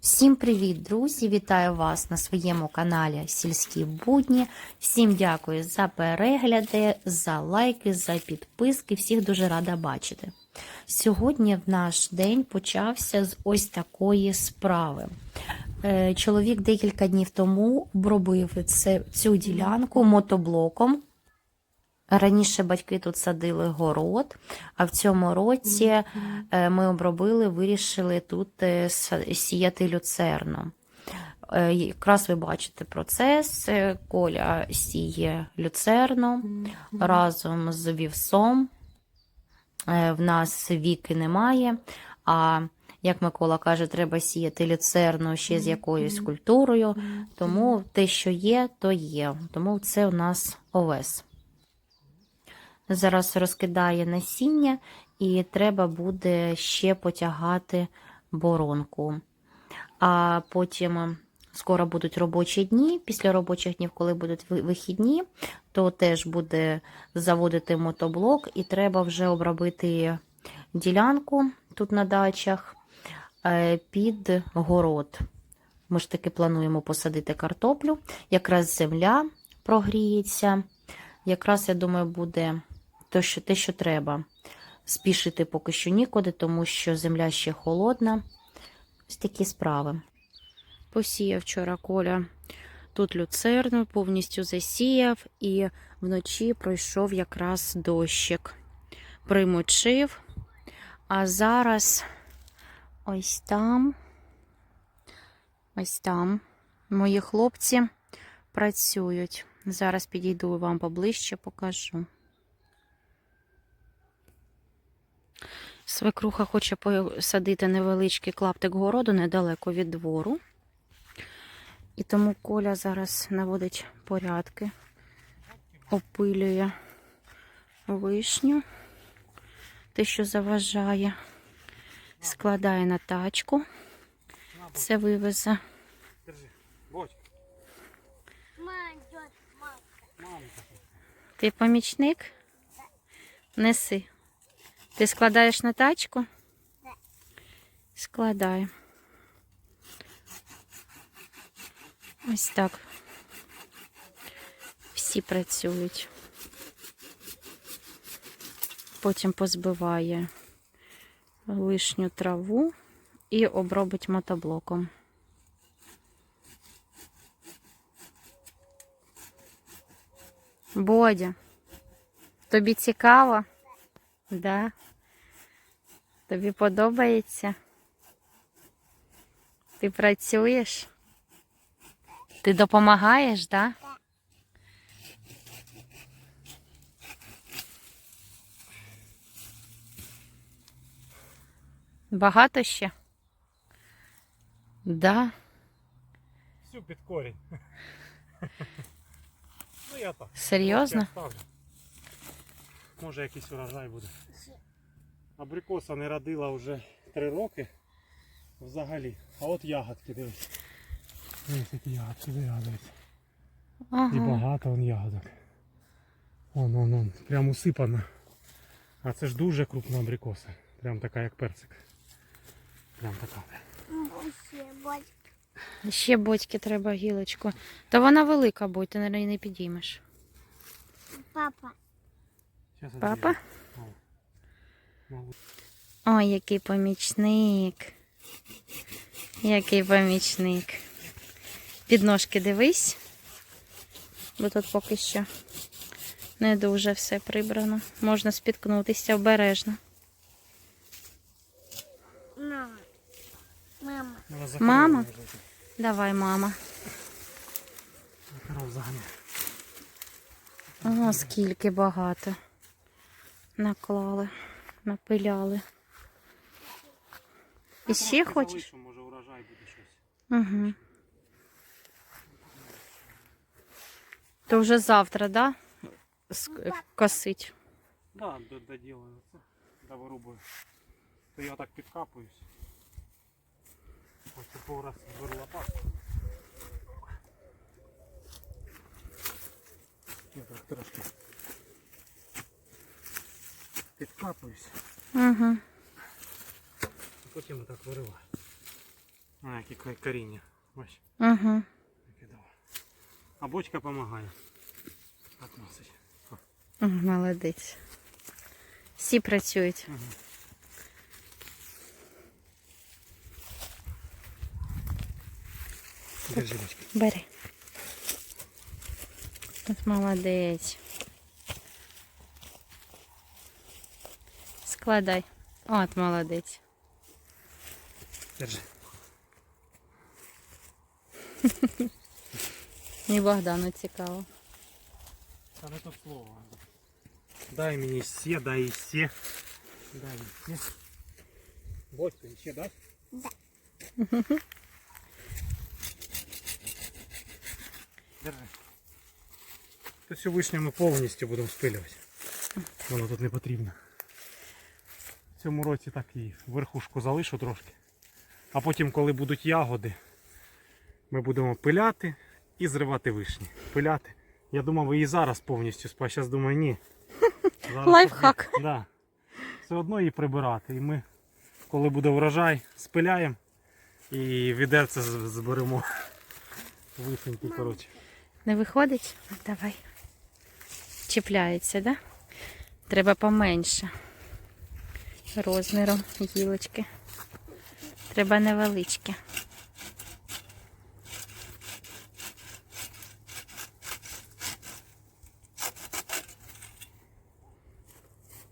Всім привіт, друзі! Вітаю вас на своєму каналі Сільські будні. Всім дякую за перегляди, за лайки, за підписки. Всіх дуже рада бачити. Сьогодні в наш день почався з ось такої справи. Е, Чоловік декілька днів тому обробив цю ділянку мотоблоком. Раніше батьки тут садили город, а в цьому році е, ми обробили, вирішили тут е, сіяти люцерну. Е, Якраз ви бачите процес. Коля сіє люцерну разом з вівсом. В нас віки немає. А як Микола каже, треба сіяти люцерну ще з якоюсь культурою. Тому те, що є, то є. Тому це у нас овес. Зараз розкидає насіння, і треба буде ще потягати боронку. А потім скоро будуть робочі дні. Після робочих днів, коли будуть вихідні, то теж буде заводити мотоблок, і треба вже обробити ділянку тут на дачах е, під город. Ми ж таки плануємо посадити картоплю. Якраз земля прогріється. Якраз, я думаю, буде те, що, те, що треба. Спішити поки що нікуди, тому що земля ще холодна. Ось такі справи. Посіяв вчора Коля тут люцерну, повністю засіяв, і вночі пройшов якраз дощик. Примочив. А зараз ось там, ось там мої хлопці працюють. Зараз підійду вам поближче покажу. Свекруха хоче посадити невеличкий клаптик городу недалеко від двору. І тому Коля зараз наводить порядки, опилює вишню, те, що заважає, складає на тачку. Це вивезе. Ти помічник? Неси. Ти складаєш на тачку? Да. Складаю. Ось так. Всі працюють. Потім позбиває лишню траву і обробить мотоблоком. Бодя, тобі цікаво? Да. Тобі подобається? Ти працюєш? Ти допомагаєш, да? Багато ще? Да. Всю під корінь. ну я так. Серйозно? Може якийсь урожай буде. Абрикоса не родила вже три роки взагалі. А от ягодки дивись. Дивись, які ягодки дивись. І багато вон ягодок. Вон, вон, вон. Прям усипана. А це ж дуже крупна абрикоса. Прям така як персик. Прям така. Ще, бодьки треба гілочку. Та вона велика будь, ти на неї не підіймеш. Папа. Папа? Ой, який помічник. Який помічник. Підножки дивись. Бо тут поки що не дуже все прибрано. Можна спіткнутися обережно. Мама. Мама. Давай, мама. О, скільки багато. Наклали, напиляли. І ще хочеш? залишу, може урожай буде щось. Угу. То вже завтра, да? Ск- Косить. Да, д- доділаю це, довирубую. То я так підкапуюсь. Ось типу раз беру лопатку. Я так трошки підкапуюсь, Угу. потім отак вириваю. А, яке ка- коріння. Бач, Угу. А бочка допомагає. Относить. Молодець. Всі працюють. Держи, бочка. Бери. От молодець. Складай. От молодець. Держи. І Богдану цікаво. Та не то слово. Дай мені все, дай все. Дай все. Бочку ще дай? Да. Держи. Це всю вишню ми повністю будемо спилювати. Воно тут не потрібно. В цьому році так і верхушку залишу трошки. А потім, коли будуть ягоди, ми будемо пиляти і зривати вишні. Пиляти. Я думав її зараз повністю спа. Зараз думаю, ні. Зараз Лайфхак. тоді- Да. Все одно її прибирати. І ми, коли буде врожай, спиляємо і відерце зберемо. Вишеньки, коротше. Не виходить? Давай. Чіпляється, да? Треба поменше. Розміром гілочки. Треба невеличкі.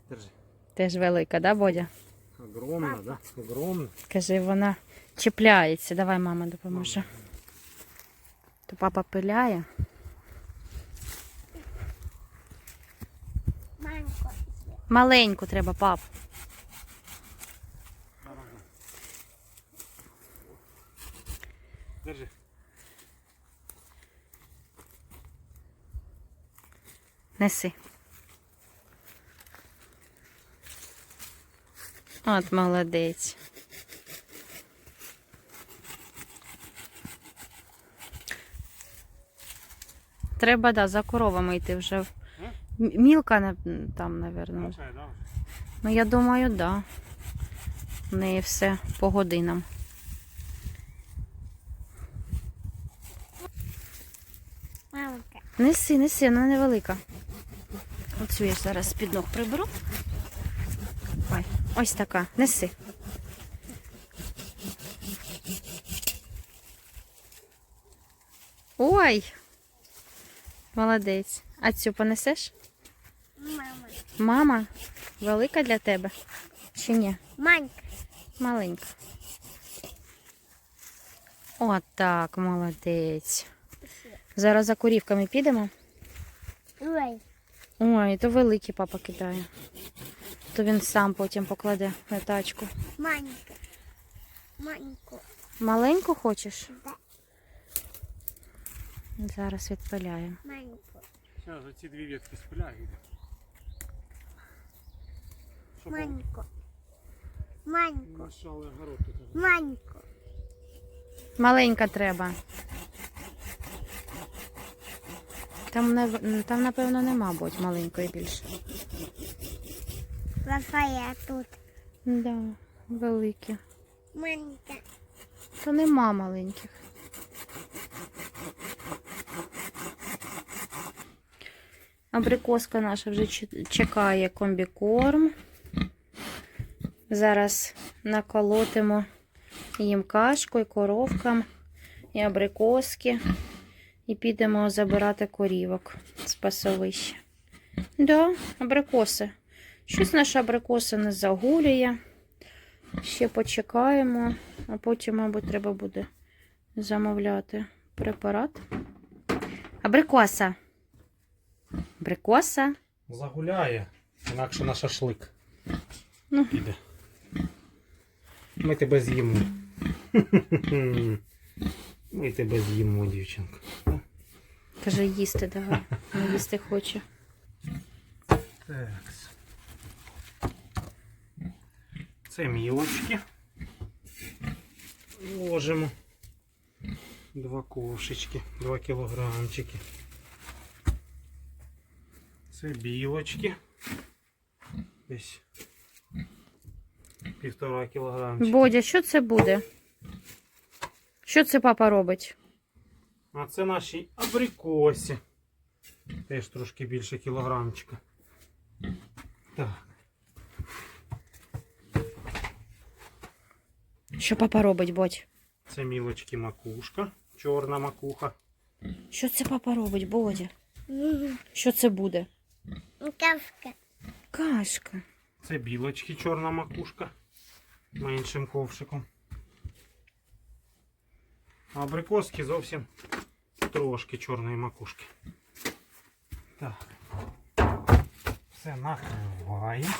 Держи. Теж велика, да, Бодя? Огромна, да? Огромна. Скажи, вона чіпляється. Давай мама допоможе. То папа пиляє. Маленьку треба, пап. Неси. От молодець. Треба, да, за коровами йти вже. Мілка там, напевно. Ну, я думаю, да. В неї все по годинам. Неси, неси, вона невелика. Оцю я зараз з-під ног приберу. Ой, ось така. Неси. Ой! Молодець. А цю понесеш? Мама. Мама, велика для тебе? Чи ні? Манька. Маленька. Отак, молодець. Зараз за курівками підемо. Ой. Ой, то великий папа кидає. То він сам потім покладе на тачку. Манька. Маньку. Маленьку хочеш? Да. Зараз відпиляємо. Маньку. Зараз оці дві ветки спиляю. Мішали огород тут. Маньку. Маленька треба. Там, там напевно, нема, будь маленької більше. Лафая тут. Да, великі. Манька. То нема маленьких. Абрикоска наша вже чекає комбікорм. Зараз наколотимо їм кашку і коровкам, і абрикоски. І підемо забирати корівок з пасовища. Да, абрикоси. Щось наша абрикоса не загулює. Ще почекаємо, а потім, мабуть, треба буде замовляти препарат. Абрикоса. Абрикоса. Загуляє, інакше на шашлик. Ну. Піде. Ми тебе з'їмо. Ми тебе з'їмо, дівчинка. Каже, їсти давай. Не їсти хоче. Так. Це мілочки. Ложимо. Два ковшечки, два кілограмчики. Це білочки. Десь півтора кілограмчика. Бодя, що це буде? Що це папа робить? А це наші абрикосі. Теж трошки більше кілограмчика. Так. Що папа робить, бодь? Це мілочки макушка. Чорна макуха. Що це папа робить, бодя? Що це буде? Кавка. Кашка. Це білочки, чорна макушка. Меншим ковшиком. А абрикоски зовсім трошки чорної макушки. Так. Все накриваємо.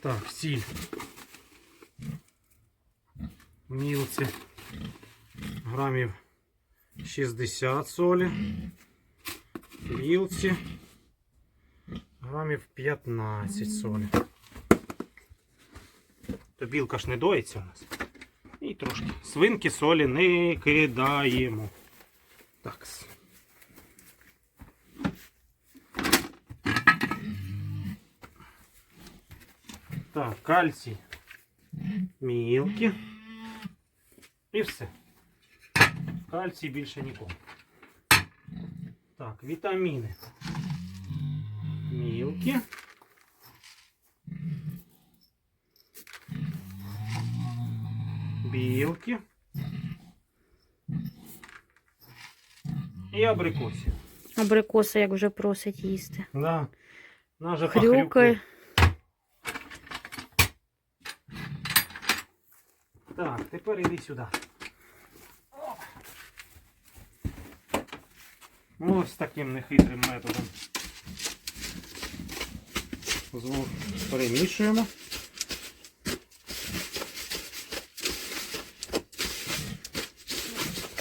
Так, сіль. Мілці. Грамів 60 солі. Білці. Грамів 15 солі. То білка ж не доїться у нас. І трошки. Свинки солі не кидаємо. Так. Так, кальцій. Мілкі. І все. Кальцій більше нікому. Так, вітаміни. Мілкі. Білки. І абрикосі. Абрикоса, як вже просить їсти. Да. Наже Хрюкає. Так, тепер іди сюди. Ось таким нехитрим методом. Звук перемішуємо.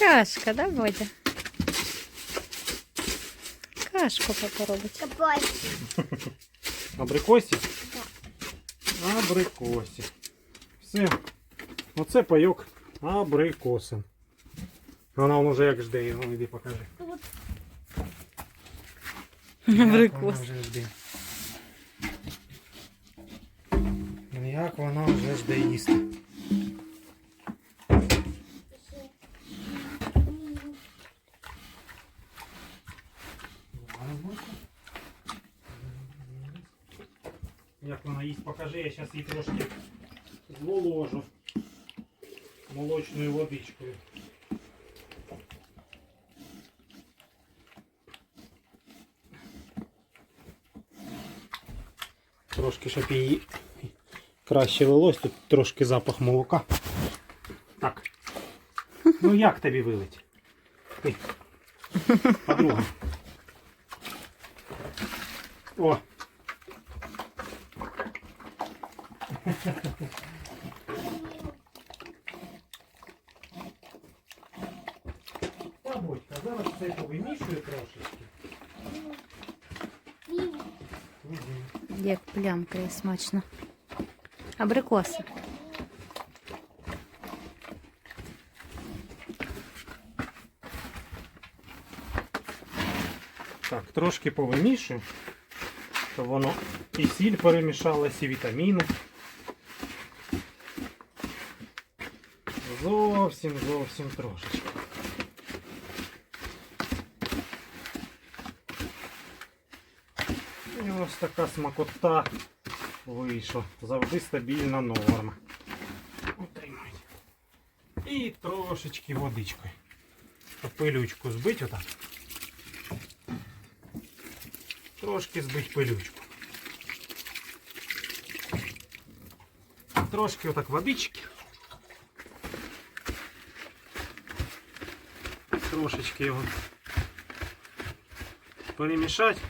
Кашка, да, Бодя? Кашку папа робить. Капой. Абрикосі? Абрикосі. Все. Оце пайок абрикосин. Вона воно вже як жде, його іди покажи. Абрикос. Як вона вже жде їсти. Як вона їсть, покажи, я зараз її трошки зволожу молочною водичкою. Трошки, щоб її краще лилось, тут трошки запах молока. Так. Ну як тобі вилить? Ти. Подруга. О. Та, Бодька, зараз це повимішую трошечки. Як плямкає смачно. Абрикоси. Так, трошки повимішую, щоб воно і сіль перемішалась, і вітаміни. Зовсім, зовсім трошечки. І ось така смакота вийшла. Завжди стабільна норма. Утримайте. І трошечки водичкою. Щоб Пилючку збить отак. Трошки збить пилючку. Трошки отак водички. Трошечки його перемішати,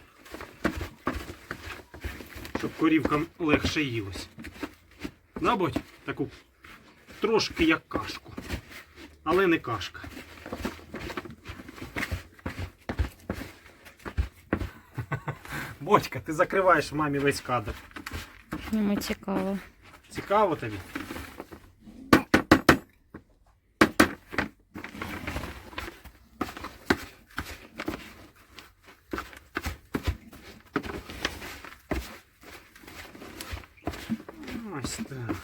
щоб корівкам легше їлось. Набудь таку трошки як кашку, але не кашка. Бодька, ти закриваєш мамі весь кадр. Йому цікаво. Цікаво тобі? Ось так.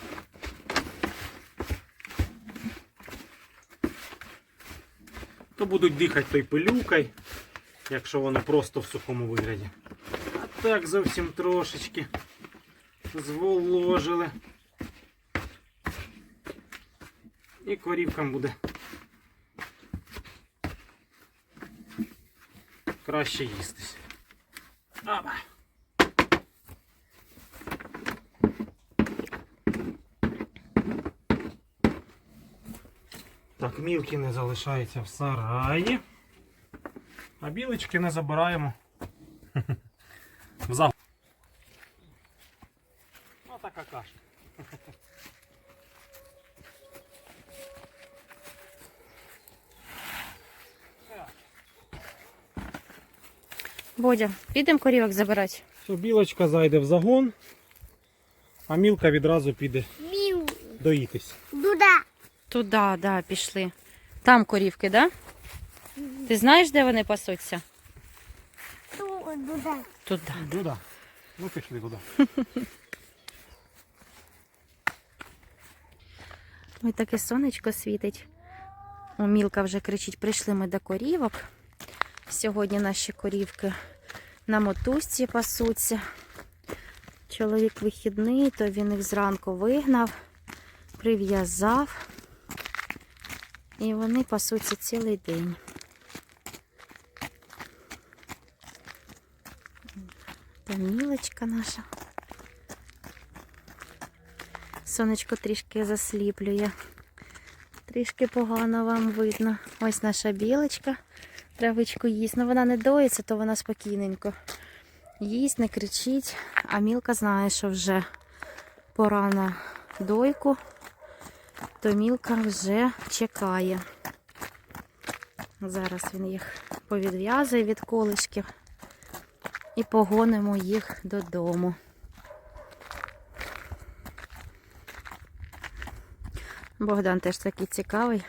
то будуть дихати той пилюкою, якщо воно просто в сухому вигляді. А так зовсім трошечки зволожили. І корівкам буде краще їстись. Опа. Так, мілки не залишаються в сараї. А білочки не забираємо. В зал. Ну така каша. Бодя, підемо корівок забирати. Все, білочка зайде в загон, а мілка відразу піде доїтись. Дуда. Туди, да, пішли. Там корівки, да? Ти знаєш, де вони пасуться? Ту, дуда. Туди. Туди. Ну пішли туди. Ой, таке сонечко світить. О, Мілка вже кричить, прийшли ми до корівок. Сьогодні наші корівки на мотузці пасуться. Чоловік вихідний, то він їх зранку вигнав, прив'язав. І вони пасуться цілий день. Та мілочка наша. Сонечко трішки засліплює. Трішки погано вам видно. Ось наша білочка. Травичку їсть. Ну вона не доїться, то вона спокійненько. Їсть, не кричить. А мілка знає, що вже пора на дойку, то мілка вже чекає. Зараз він їх повідв'язує від колишків і погонимо їх додому. Богдан теж такий цікавий.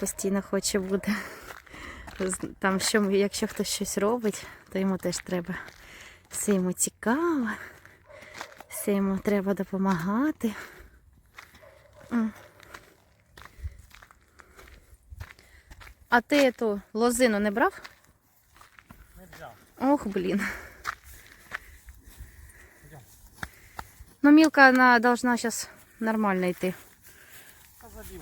Постійно хоче бути. Там, що, якщо хтось щось робить, то йому теж треба. Все йому цікаво. Все йому треба допомагати. А ти ту лозину не брав? Не взяв. Ох, блін. Ну, Мілка вона должна зараз нормально йти.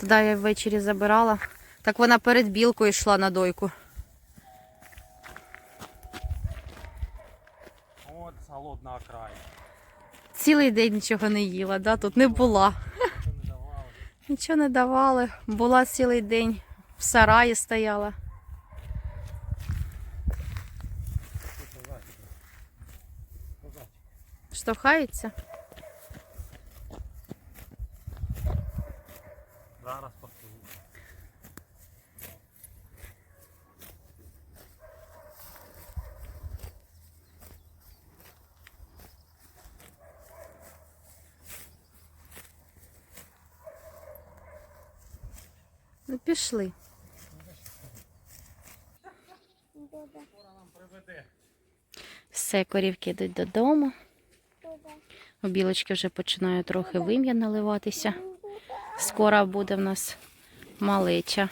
Туди я ввечері забирала. Так вона перед білкою йшла на дойку. От голодна окраїна. Цілий день нічого не їла, да? тут не була. Нічого не давали. Була цілий день в сараї стояла. Штовхається. Зараз Ну, пішли. Все, корівки йдуть додому. У білочки вже починає трохи вим'я наливатися. Скоро буде в нас малеча.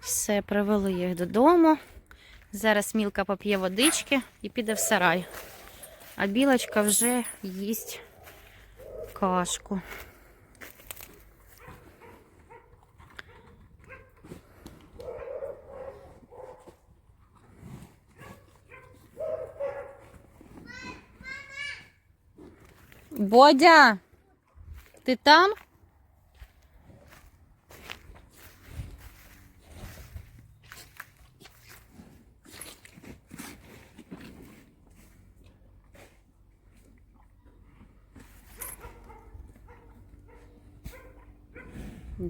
Все, привели їх додому. Зараз мілка поп'є водички і піде в сарай. А білочка вже їсть кашку. Бодя, ти там?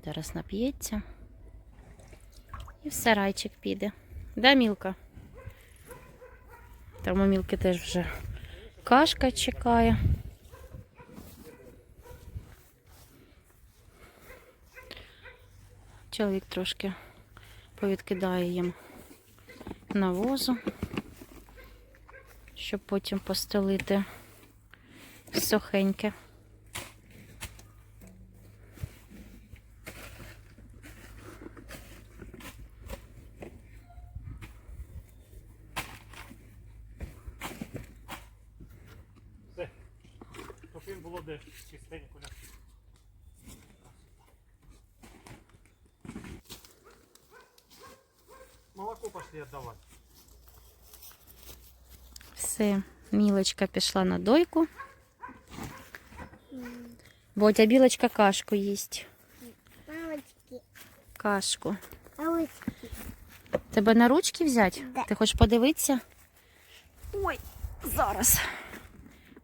Зараз нап'ється. І в сарайчик піде. Да, Мілка? Там у Мілки теж вже кашка чекає. Чоловік трошки повідкидає їм навозу, щоб потім постелити сухеньке. Мілочка пішла на дойку. Ботя білочка кашку їсть. Кашку. Тебе на ручки взяти? Да. Ти хочеш подивитися? Ой, зараз.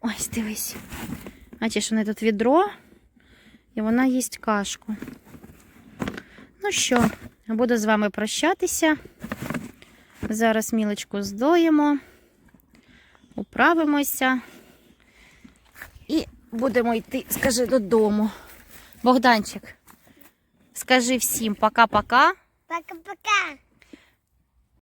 Ось, дивись. Бачиш, неї тут відро, і вона їсть кашку. Ну що, буду з вами прощатися. Зараз мілочку здоїмо, управимося і будемо йти, скажи, додому. Богданчик, скажи всім пока-пока. Пока-пока.